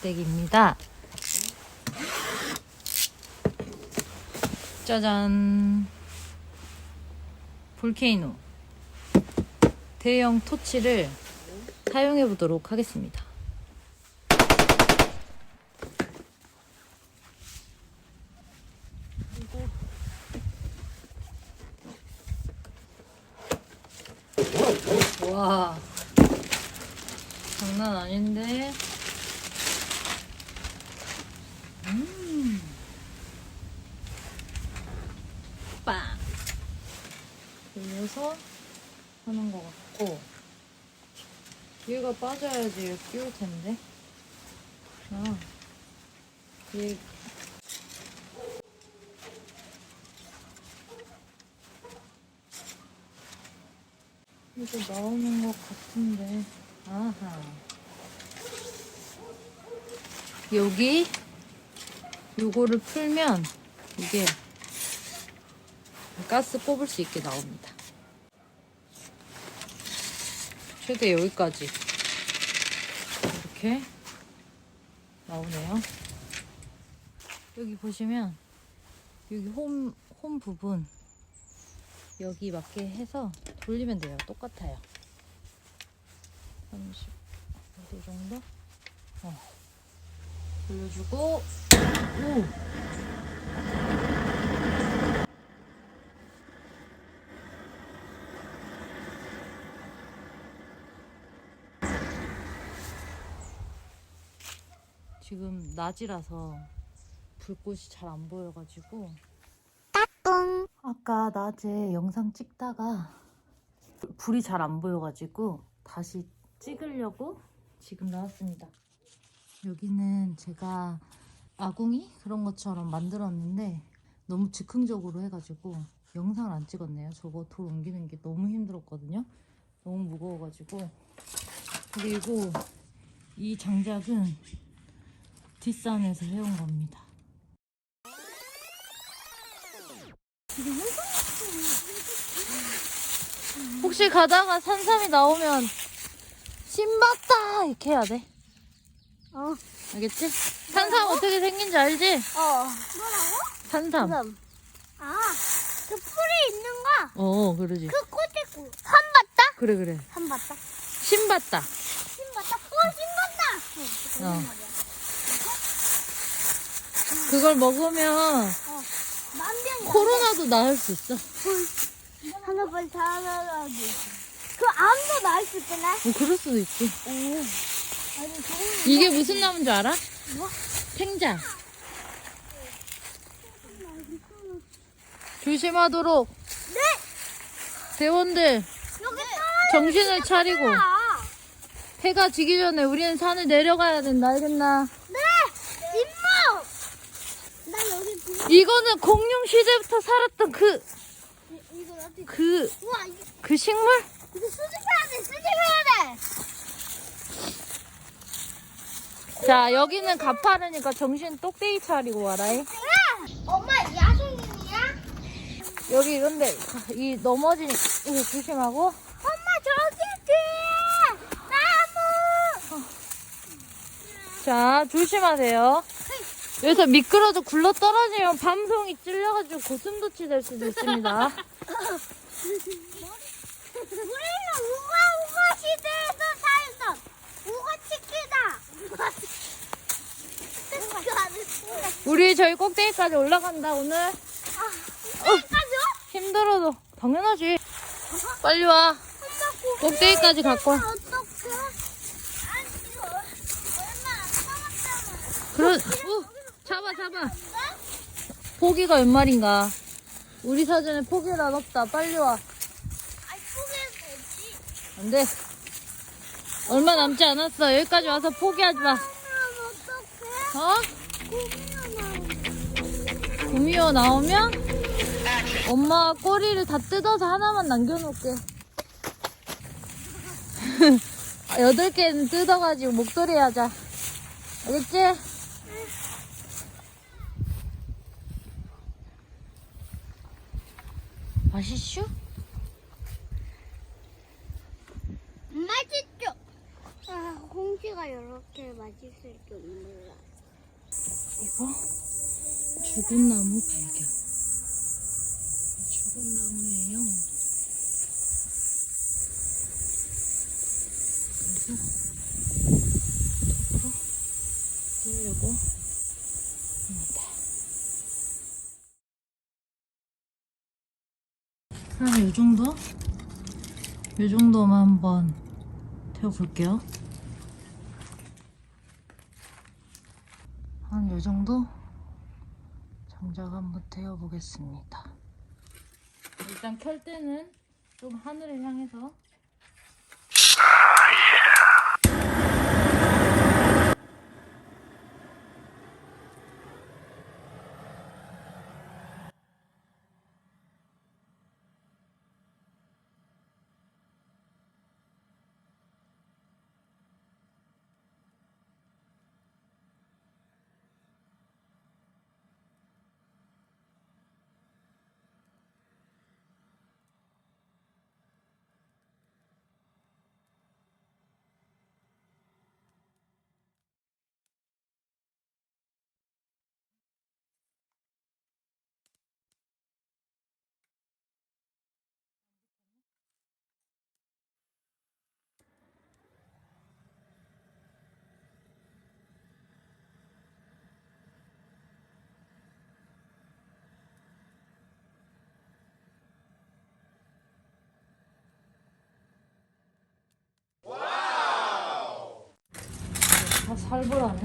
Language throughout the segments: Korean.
닭똥떼기입니다. 짜잔. 볼케이노. 대형 토치를 사용해 보도록 하겠습니다. 와. 장난 아닌데. 음. 빵. 돌려서 하는 것 같고. 얘가 빠져야지 얘 끼울 텐데. 아. 얘. 이거 나오는 것 같은데. 아하. 여기 요거를 풀면 이게 가스 뽑을 수 있게 나옵니다. 최대 여기까지 이렇게 나오네요. 여기 보시면 여기 홈, 홈 부분 여기 맞게 해서 돌리면 돼요. 똑같아요. 35도 정도? 어. 돌려주고, 오! 지금 낮이라서 불꽃이 잘 안 보여가지고 아까 낮에 영상 찍다가 불이 잘 안 보여가지고 다시 찍으려고 지금 나왔습니다. 여기는 제가 아궁이 그런 것처럼 만들었는데 너무 즉흥적으로 해가지고 영상을 안 찍었네요. 저거 돌 옮기는 게 너무 힘들었거든요. 너무 무거워가지고 그리고 이 장작은 뒷산에서 해온 겁니다. 혹시 가다가 산삼이 나오면 신봤다 이렇게 해야 돼. 어. 알겠지? 산삼 어떻게 생긴지 알지? 어. 산삼. 그럼. 아, 그 풀이 있는 거. 어, 그러지. 그 꽃에 꿀. 산 봤다? 그래, 그래. 산 봤다. 신 봤다. 신 봤다. 어, 신 봤다. 어. 어. 그걸 먹으면 어. 코로나도 나을 수 있어. 하나 빨리 잘하라고. 그 암도 나을 수 있구나. 뭐 그럴 수도 있지. 오. 이게 무슨 나무인 줄 알아? 뭐? 팽자. 조심하도록. 네. 대원들 여기 떨어져. 정신을 차리고 해가 지기 전에 우리는 산을 내려가야 된다. 알겠나? 네. 임무. 나 여기 두. 이거는 공룡 시대부터 살았던 그, 이거? 그, 우와 이거 그 식물? 이거 수집해야 돼. 수집해야 돼. 자, 여기는 가파르니까 정신 똑대기 차리고 와라 이. 엄마 야생이야? 여기 근데 이 넘어지니 이거 조심하고. 엄마 저기 뒤에 나무. 자, 조심하세요. 여기서 미끄러져 굴러 떨어지면 밤송이 찔려가지고 고슴도치 될 수도 있습니다. 우리는 우가 우가 시대에서 살던 우가 치키다. 우가 우리 저희 꼭대기까지 올라간다 오늘. 여기까지요? 힘들어도 당연하지. 빨리 와. 꼭대기까지 갖고 와. 어떡해? 아니 이거 얼마 안 남았잖아. 그런, 어, 잡아, 잡아. 포기가 몇 마리인가? 우리 사전에 포기란 없다. 빨리 와. 아니 포기해도 되지. 안 돼. 얼마 남지 않았어. 여기까지 와서 포기하지 마. 그럼 어떡해? 어? 나오고. 구미호 나오면 엄마 꼬리를 다 뜯어서 하나만 남겨놓을게. 아, 여덟 개는 뜯어가지고 목도리 하자. 알겠지? 맛있슈? 맛있죠? 아, 홍시가 이렇게 맛있을 줄 몰라. 이거 죽은 나무 발견. 죽은 나무예요. 그래서 쪽으로 보려고 합니다. 한이 정도? 이 정도만 한번 태워볼게요. 한요 정도 장작 한번 태워 보겠습니다. 일단 켤 때는 좀 하늘을 향해서 다 살벌하네.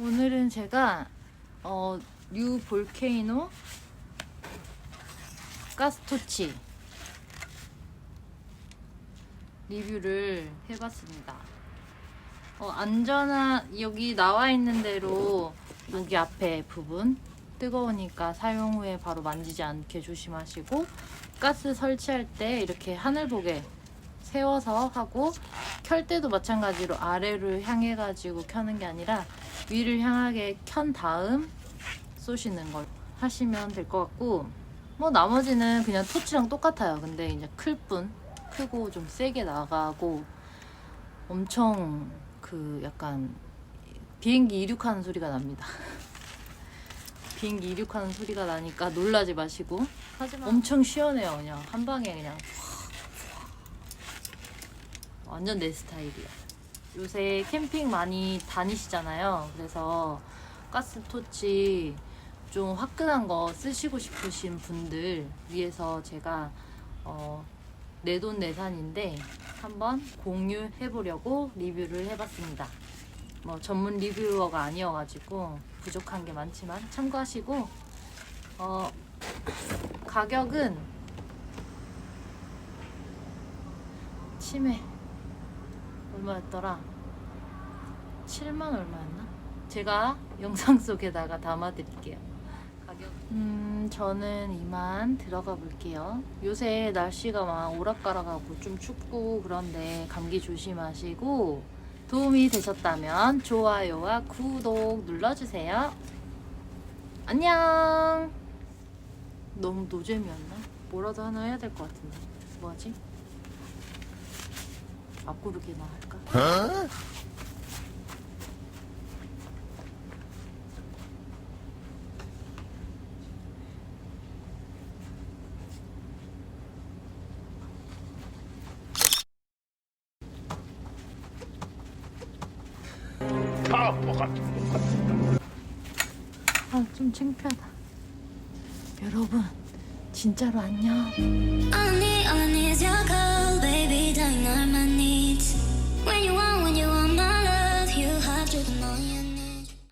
오늘은 제가 어, 뉴 볼케이노 가스토치 리뷰를 해봤습니다. 어, 안전한 여기 나와 있는 대로 여기 앞에 부분 뜨거우니까 사용 후에 바로 만지지 않게 조심하시고 가스 설치할 때 이렇게 하늘 보게 세워서 하고 켤 때도 마찬가지로 아래를 향해 가지고 켜는 게 아니라 위를 향하게 켠 다음 쏘시는 걸 하시면 될 것 같고 뭐 나머지는 그냥 토치랑 똑같아요. 근데 이제 클뿐 크고 좀 세게 나가고 엄청 그 약간 비행기 이륙하는 소리가 납니다. 비행기 이륙하는 소리가 나니까 놀라지 마시고 엄청 시원해요. 그냥 한 방에 그냥 완전 내 스타일이야. 요새 캠핑 많이 다니시잖아요. 그래서 가스토치 좀 화끈한 거 쓰시고 싶으신 분들 위해서 제가 어, 내돈 내산인데 한번 공유해 보려고 리뷰를 해봤습니다. 뭐 전문 리뷰어가 아니어가지고 부족한 게 많지만 참고하시고 어, 가격은 치매 얼마였더라? 7만 얼마였나? 제가 영상 속에다가 담아드릴게요. 가격. 음, 저는 이만 들어가 볼게요. 요새 날씨가 막 오락가락하고 좀 춥고 그런데 감기 조심하시고 도움이 되셨다면 좋아요와 구독 눌러주세요. 안녕! 너무 노잼이었나? 뭐라도 하나 해야 될 것 같은데. 뭐하지? 앞구르기나 할까? 아, 좀 창피하다. 여러분, 진짜로 안녕. I need, I need your call, baby, dying all my needs. When you want